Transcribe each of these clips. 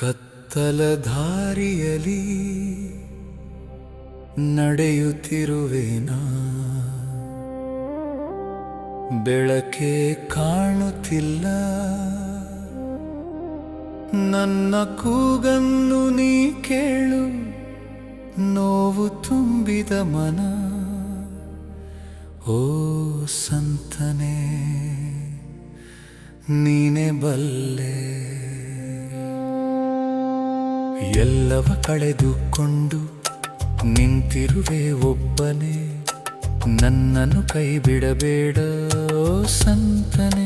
ಕತ್ತಲ ದಾರಿಯಲಿ ನಡೆಯುತ್ತಿರುವೆನಾ? ಬೆಳಕೆ ಕಾಣುತ್ತಿಲ್ಲ. ನನ್ನ ಕೂಗನ್ನು ನೀ ಕೇಳು. ನೋವು ತುಂಬಿದ ಮನ. ಓ ಸಂತನೆ, ನೀನೆ ಬಲ್ಲೆ. ಎಲ್ಲವ ಕಳೆದುಕೊಂಡು ನಿಂತಿರುವೆ ಒಬ್ಬನೇ ನನ್ನನ್ನು ಕೈ ಬಿಡಬೇಡ ಸಂತನೇ.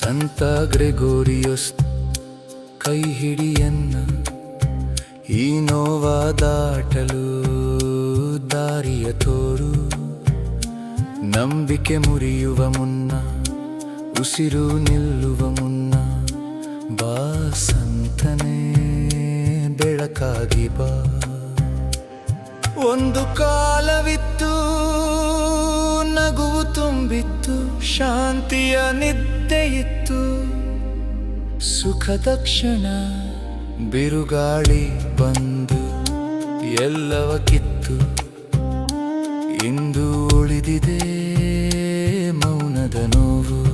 ಸಂತ ಗ್ರೆಗೋರಿಯೋಸ್ ಕೈ ಹಿಡಿಯನ್ನ ಈ ನೋವ ದಾಟಲು ದಾರಿಯ ತೋರು. ನಂಬಿಕೆ ಮುರಿಯುವ ಮುನ್ನ, ಉಸಿರು ನಿಲ್ಲುವ ಮುನ್ನ ಬಾ ಸಂತನೇ ಬೆಳಕಾಗಿ ಬಾ. ಒಂದು ಕಾಲವಿತ್ತು, ನಗುವು ತುಂಬಿತ್ತು, ಶಾಂತಿಯ ನಿದ್ದೆಯಿತ್ತು ಸುಖದ ಕ್ಷಣ ಬಿರುಗಾಳಿ ಬಂದು ಎಲ್ಲವ ಕಿತ್ತು ಇಂದು ಉಳಿದಿದೆ ಮೌನದ ನೋವು.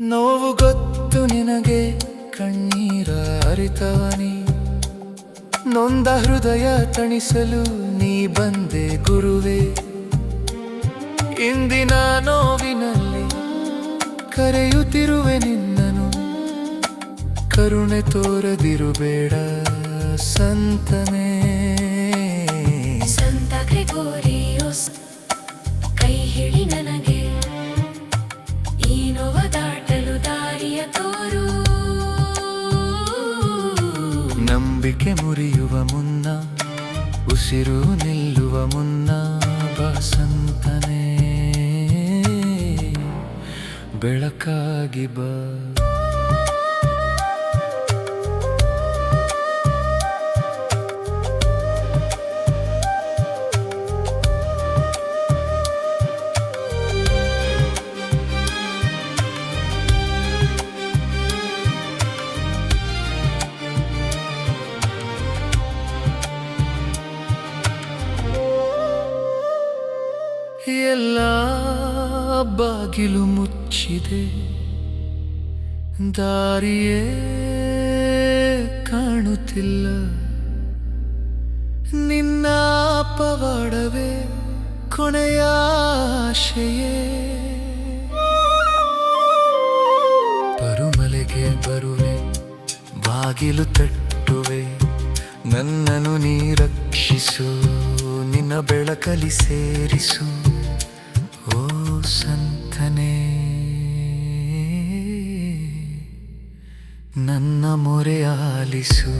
ನೋವು ಗೊತ್ತು ನಿನಗೆ ಕಣ್ಣೀರ ಅರಿತವನಿ. ನೊಂದ ಹೃದಯ ತಣಿಸಲು ನೀ ಬಂದೆ ಗುರುವೆ. ಇಂದಿನ ನೋವಿನಲ್ಲಿ ಕರೆಯುತ್ತಿರುವೆ ನಿನ್ನನು. ಕರುಣೆ ತೋರದಿರುಬೇಡ ಸಂತನೇ. ಸಂತ ಗ್ರೆಗೋರಿಯೋಸ್ ಕೈ ಹಿಡಿ ನನಗೆ. ಈ ನೋವ ದಾಟಲು ದಾರಿಯ ತೋರು. ನಂಬಿಕೆ ಮುರಿಯುವ ಮುನ್ನ ಉಸಿರು ನಿಲ್ಲುವ ಮುನ್ನ ಬಸಂತನೇ ಬೆಳಕಾಗಿ ಬಾ. ಎಲ್ಲ ಬಾಗಿಲು ಮುಚ್ಚಿದೆ. ದಾರಿಯೇ ಕಾಣುತ್ತಿಲ್ಲ. ನಿನ್ನ ಪವಾಡವೇ ಕೊನೆಯ ಆಶೆಯೇ. ಬರುಮಲೆಗೆ ಬರುವೆ, ಬಾಗಿಲು ತಟ್ಟುವೆ. ನನ್ನನ್ನು ನೀ ರಕ್ಷಿಸು ನಿನ್ನ ಬೆಳಕಲಿ ಸೇರಿಸು. ನನ್ನ ಮೊರೆ ಆಲಿಸು